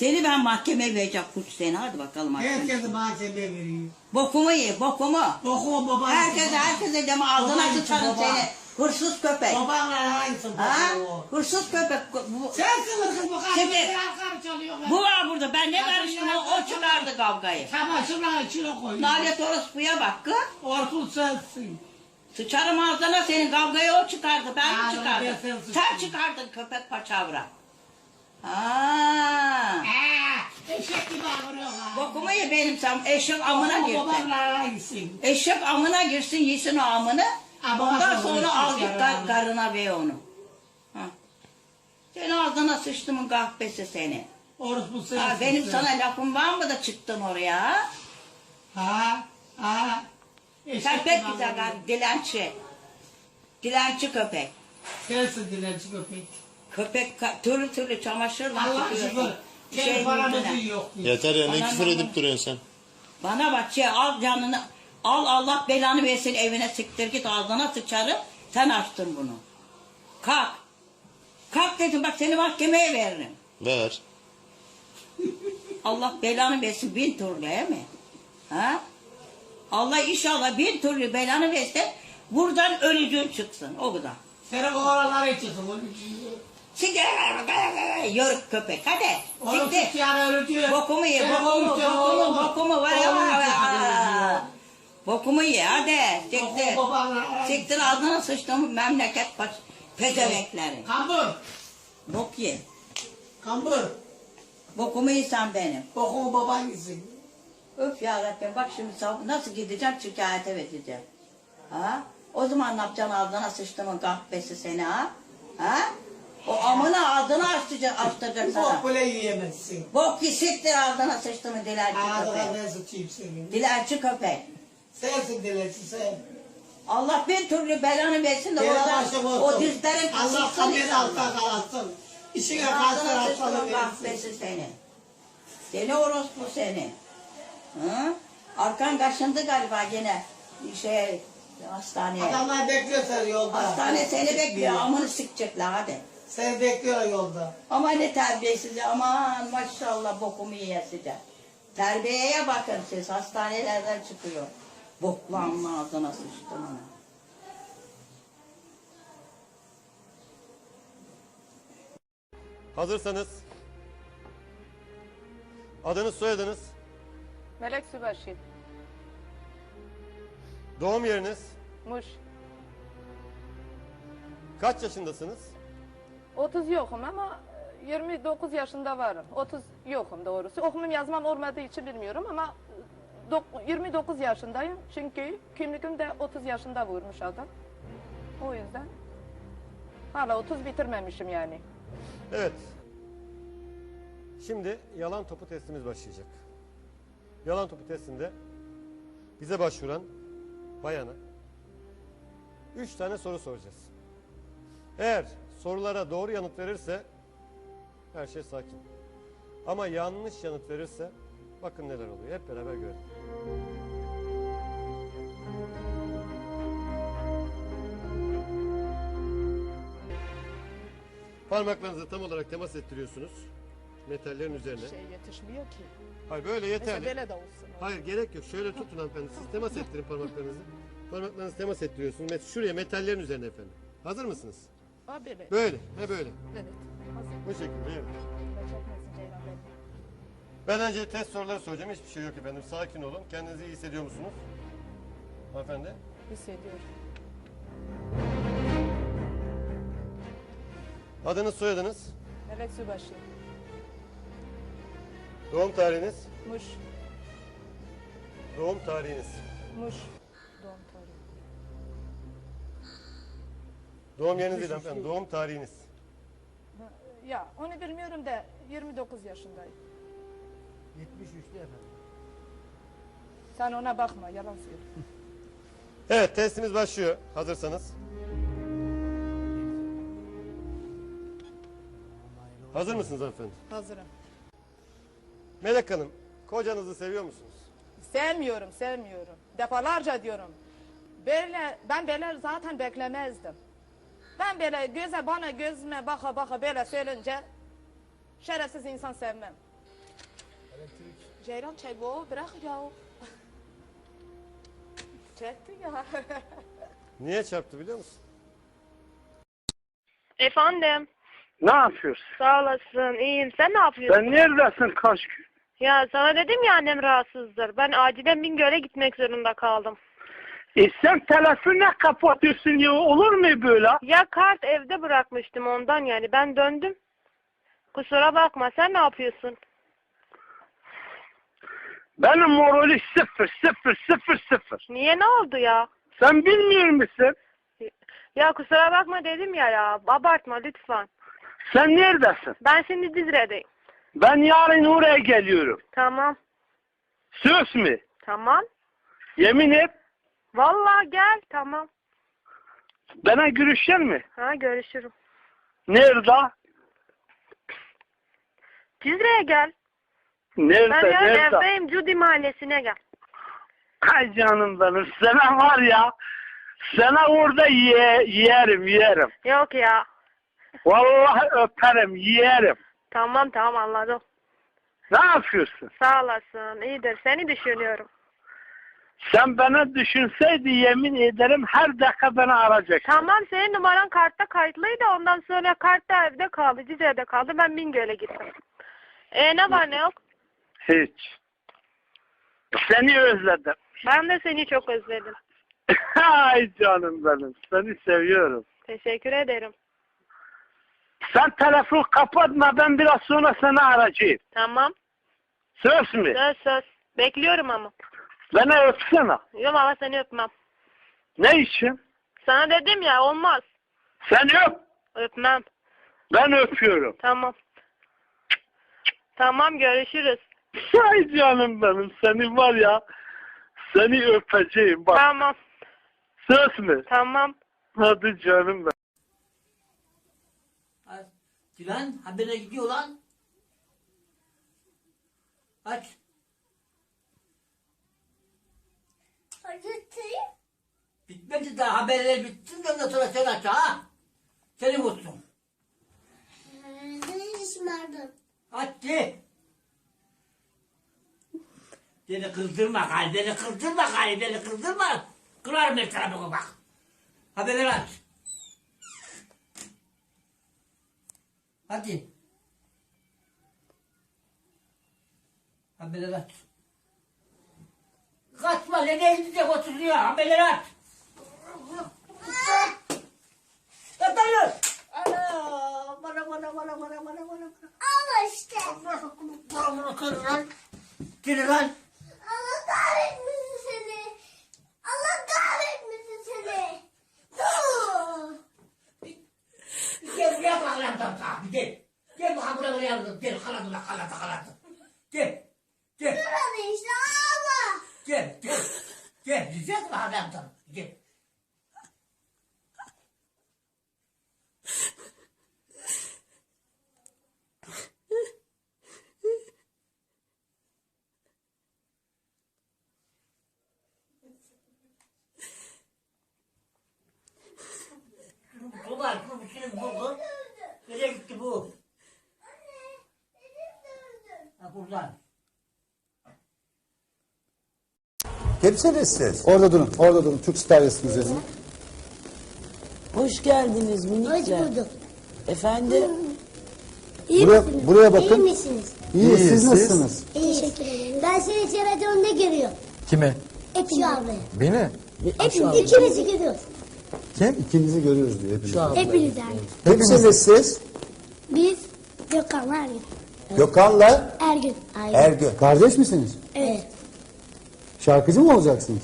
Seni ben mahkemeye vereceğim kuş seni. Hadi bakalım mahkemeye. Herkesi mahkemeye veriyor. Bokumu ye bokumu. Boku baba. Herkese herkese deme ağzına sıçarım seni. Hırsız köpek. Babanla aynısın Ha? Hırsız köpek. Bu, Sensin hırsız bu kadar. Şimdi- Biraz karı çalıyor. bu var burada. Ben ne karıştım o, o çıkardı kavgayı. Çamaşırla içine koyuyor. Nalet orospuya bak kız. Orkul sensin. Sıçarım ağzına senin kavgayı o çıkardı. Ben mi çıkardım? sen. Sen çıkardın köpek paçavra. Aa. Eee eşek gibi ağırıyorlar. Bokumu ye benim sen eşek amına girsin. Aynısın. Eşek amına girsin yesin o amını. Ama Ondan sonra al git kar- karına ver onu. Ha. Senin ağzına sıçtımın kahpesi seni. Orospu sensin. Ha, benim sen. sana lafım var mı da çıktın oraya? ha? Ha? Ha? Eşek Sen pek gibi güzel ağırıyor. dilenci. Dilenci köpek. Sensin dilenci köpek. Köpek ka- türlü türlü çamaşırla Allah çıkıyor. şükür. Şey Kendi yok. diyor. Yeter ya ne Bana küfür ne edip var? duruyorsun sen. Bana bak şey al canını. Al Allah belanı versin evine siktir git ağzına sıçarım. Sen açtın bunu. Kalk. Kalk dedim bak seni mahkemeye veririm. Ver. Allah belanı versin bin türlü he mi? Ha? Allah inşallah bin türlü belanı versin. Buradan ölücün çıksın o kadar. Senin oğlanlar içiyorsun. Siktir yörük köpek hadi. Oğlum Siktir. yani ölücü. Bokumu ye, bokumu, oğlum, bokumu, oğlum. bokumu var ya. Oğlum var ya. Bokumu ye hadi. Siktir. Boku babanla- Siktir ağzına sıçtım memleket baş, pezevekleri. Kambur. Bok ye. Kambur. Bokumu yesen benim. Bokumu baban yesin. Öf ya Rabbim bak şimdi sav- nasıl gideceğim şikayete vereceğim. Ha? O zaman ne yapacaksın ağzına sıçtımın kahvesi seni ha? Ha? O amına ağzını açtıracak, açtıracak sana. Bok bile yiyemezsin. Bok ye siktir ağzına sıçtımın dilenci Ağzına köpek. ben sıçayım senin. Dilenci köpek. Sensin dilenci sen. Allah bin türlü belanı versin de Gene oradan başım olsun. o dizlerin Allah kısılsın kabir inşallah. alta kalasın. İşine kalsın Ağzına hastalık sıçtımın verirsin. kahvesi seni. Seni orospu seni. Hı? Arkan kaşındı galiba gene şey hastaneye. Adamlar bekliyor seni yolda. Hastane seni bekliyor. Amını sikecekler hadi. Seni bekliyor yolda. Ama ne terbiyesiz. Aman maşallah bokumu yiyesice. Terbiyeye bakın siz. Hastanelerden çıkıyor. Boklanma ağzına sıçtım ona. Hazırsanız adınız soyadınız, Melek Sübaşi. doğum yeriniz, Muş. kaç yaşındasınız? 30 yokum ama 29 yaşında varım. 30 yokum doğrusu. Okumum yazmam olmadığı için bilmiyorum ama dok- 29 yaşındayım. Çünkü kimlikim de 30 yaşında vurmuş adam. O yüzden hala 30 bitirmemişim yani. Evet. Şimdi yalan topu testimiz başlayacak. Yalan topu testinde bize başvuran bayana üç tane soru soracağız. Eğer sorulara doğru yanıt verirse her şey sakin. Ama yanlış yanıt verirse bakın neler oluyor. Hep beraber görelim. Parmaklarınızı tam olarak temas ettiriyorsunuz. Metallerin üzerine. Şey yetişmiyor ki. Hayır böyle yeterli. Böyle de olsun. Hayır gerek yok. Şöyle tutun hanımefendi. Siz temas ettirin parmaklarınızı. Parmaklarınızı temas ettiriyorsunuz. Şuraya metallerin üzerine efendim. Hazır mısınız? Ha böyle. Böyle. He böyle. Evet. Hazır. Bu şekilde evet. Çekmesin Ceylan Bey. Ben önce test soruları soracağım. Hiçbir şey yok efendim. Sakin olun. Kendinizi iyi hissediyor musunuz? Hanımefendi. Hissediyorum. Adınız soyadınız. Melek Sübaşi. Doğum tarihiniz. Muş. Doğum tarihiniz. Muş. Doğum yeriniz değil hanımefendi. Doğum tarihiniz. Ya onu bilmiyorum da 29 yaşındayım. 73'lü efendim. Sen ona bakma yalan söyle. Evet testimiz başlıyor. Hazırsanız. Hazır mısınız hanımefendi? Hazırım. Melek Hanım, kocanızı seviyor musunuz? Sevmiyorum, sevmiyorum. Defalarca diyorum. Böyle, ben böyle zaten beklemezdim. Ben böyle göze bana gözüme baka baka böyle söyleyince şerefsiz insan sevmem. Ceylan çaybo bırak ya. Çekti ya. Niye çarptı biliyor musun? Efendim, Ne yapıyorsun? sağ olasın, iyiyim. Sen ne yapıyorsun? Sen neredesin kaç gün? Ya sana dedim ya annem rahatsızdır. Ben acilen Bingöl'e gitmek zorunda kaldım. E sen telefonu kapatıyorsun ya olur mu böyle? Ya kart evde bırakmıştım ondan yani. Ben döndüm. Kusura bakma. Sen ne yapıyorsun? Benim morali sıfır sıfır sıfır sıfır. Niye ne oldu ya? Sen bilmiyor musun? Ya kusura bakma dedim ya ya. Abartma lütfen. Sen neredesin? Ben şimdi Dizre'deyim. Ben yarın oraya geliyorum. Tamam. Söz mü? Tamam. Yemin et. Vallahi gel. Tamam. Bana görüşen mi? Ha görüşürüm. Nerede? Dizre'ye gel. Nerede? Ben yarın nerede? evdeyim. Cudi mahallesine gel. Ay canım benim. Sana var ya. Sana orada ye, yerim yerim. Yok ya. Vallahi öperim yerim. Tamam tamam anladım. Ne yapıyorsun? Sağ olasın. İyidir. Seni düşünüyorum. Sen bana düşünseydi yemin ederim her dakika beni arayacaksın. Tamam senin numaran kartta kayıtlıydı. Ondan sonra kart da evde kaldı. Cize'de kaldı. Ben Bingöl'e gittim. E ne var ne yok? Hiç. Seni özledim. Ben de seni çok özledim. Ay canım benim. Seni seviyorum. Teşekkür ederim. Sen telefonu kapatma ben biraz sonra seni arayacağım. Tamam. Söz mü? Söz söz. Bekliyorum ama. Beni öpsene. Yok ama seni öpmem. Ne için? Sana dedim ya olmaz. Sen öp. Öpmem. Ben öpüyorum. Tamam. Tamam görüşürüz. Ay canım benim. Seni var ya. Seni öpeceğim. Bak Tamam. söz mü? Tamam. Hadi canım benim. Dilan habere gidiyor lan. Aç. Bitmedi daha haberler bitti de ondan sonra sen aç ha. Seni vursun. Hadi. Beni kızdırma gari, beni kızdırma gari, beni kızdırma. Kırarım her tarafına bak. Haberleri aç. Hadi. Haberleri aç. Kaçma, nereye gidecek oturuyor? Haberleri aç. Yatalım. Ana, bana, bana, bana, bana, bana, bana. Ama işte. Bana, kır lan. Gir lan. Allah kahretmesin seni. Allah kahretmesin seni. Yuh. Gel buraya bak lan tamam, bir gel. Gel bakalım buraya buraya yazdım. Gel kaladı lan kaladı kaladı. Gel. Gel. Hadi işte Allah. Gel gel. Güzel mi adam. Gel. Bu var, bu senin bu, bu. Nereye gitti bu? Ha buradan. Kimsiniz siz? Orada durun, orada durun. Türk Star Resim Müzesi. Hoş geldiniz Hoş minikler. bulduk. Efendim? İyi Buraya- misiniz? buraya bakın. İyi misiniz? İyi, İyiyiz, siz siz? nasılsınız? Teşekkür ederim. Ben seni televizyonda görüyorum. Kime? Hepsi abi. Beni? Hepimiz ikimizi görüyoruz. Kim? İkinizi görüyoruz diyor hepimiz. Hepiniz abi. Kimsiniz siz? Biz Gökhan Ergün. Gökhan'la Ergün. Ergün. Kardeş misiniz? Evet. Şarkıcı mı olacaksınız?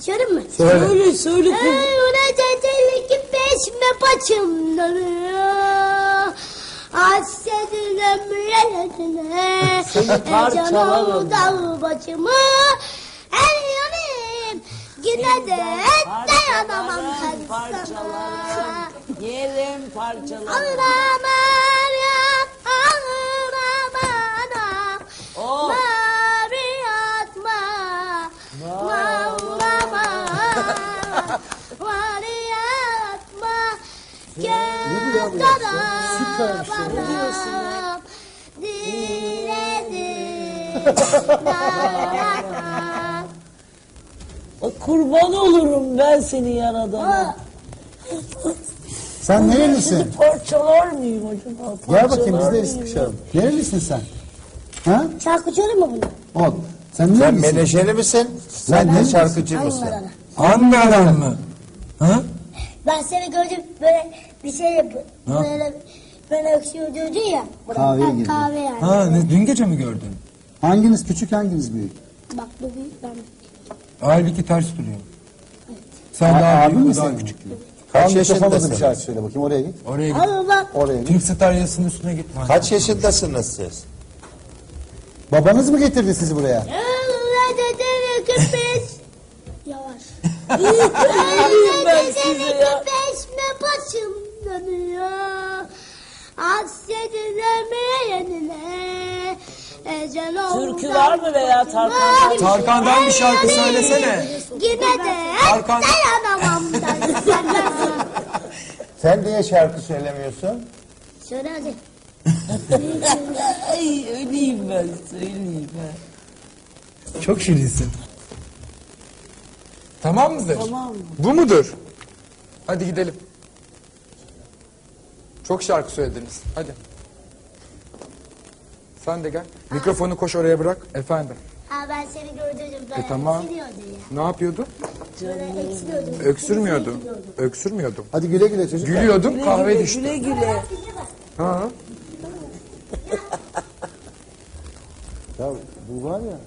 Söyleyeyim mi? Söyle. Söyle söyle dedelik peşme paçımdan Hasretin ömrüne Seni parçalarım. dağ başımı Her yanım Yine de dayanamam ben sana. Yerim parçalarım. Ağlamam bana. Dil dayanamam. Kurban olurum ben seni yaradana. Sen nerelisin? Parçalar mıyım acaba? Gel bakayım biz de sıkışalım. Nerelisin sen? Ha? Şarkı söyleme mi bunu? Ol. Sen Sen nerelisin? menajeri misin? Sen de şarkıcı mısın? Ankara'da. Ankara'dan mı? Ha? Ben seni gördüm böyle bir şey yapıyor. Böyle böyle öksürüyor diyordun ya. Kahveye girdi. Kahve yani. Ha, ne, dün gece mi gördün? Hanginiz küçük hanginiz büyük? Bak bu büyük ben. Halbuki ters duruyor. Sen Aa, daha abi büyük, mi o daha senin? küçük. Kaç da bir şarkı söyle bakayım oraya git. Oraya git. Ama bak. Oraya git. Türk Star yazısının üstüne git. Kaç yaşındasınız siz? Babanız mı getirdi sizi buraya? Öyle de köpeş. Yavaş. Öleyim ben Öyle size de ya. köpeşme başım dönüyor. Hasretine meyenine. Ecel oldu. Türkü var mı veya Tarkan'dan? Tarkan'dan bir şarkı söylesene. Yine de Tarkan- dayanamam senden. Sen niye şarkı söylemiyorsun? Söyle hadi. Ay öleyim ben söyleyeyim ben. Çok şirinsin. Tamam mıdır? Tamam mı? Bu mudur? Hadi gidelim. Çok şarkı söylediniz. Hadi. Sen de gel. Mikrofonu koş oraya bırak. Efendim. Ha ben seni gördüm. Ben E, tamam. ya. Ne yapıyordu? Böyle eksiliyordum. Öksürmüyordu. Öksürmüyordum. Hadi güle güle çocuklar. Gülüyordum Güle kahve güle, düştü. güle güle. Ha. Ya bu var ya.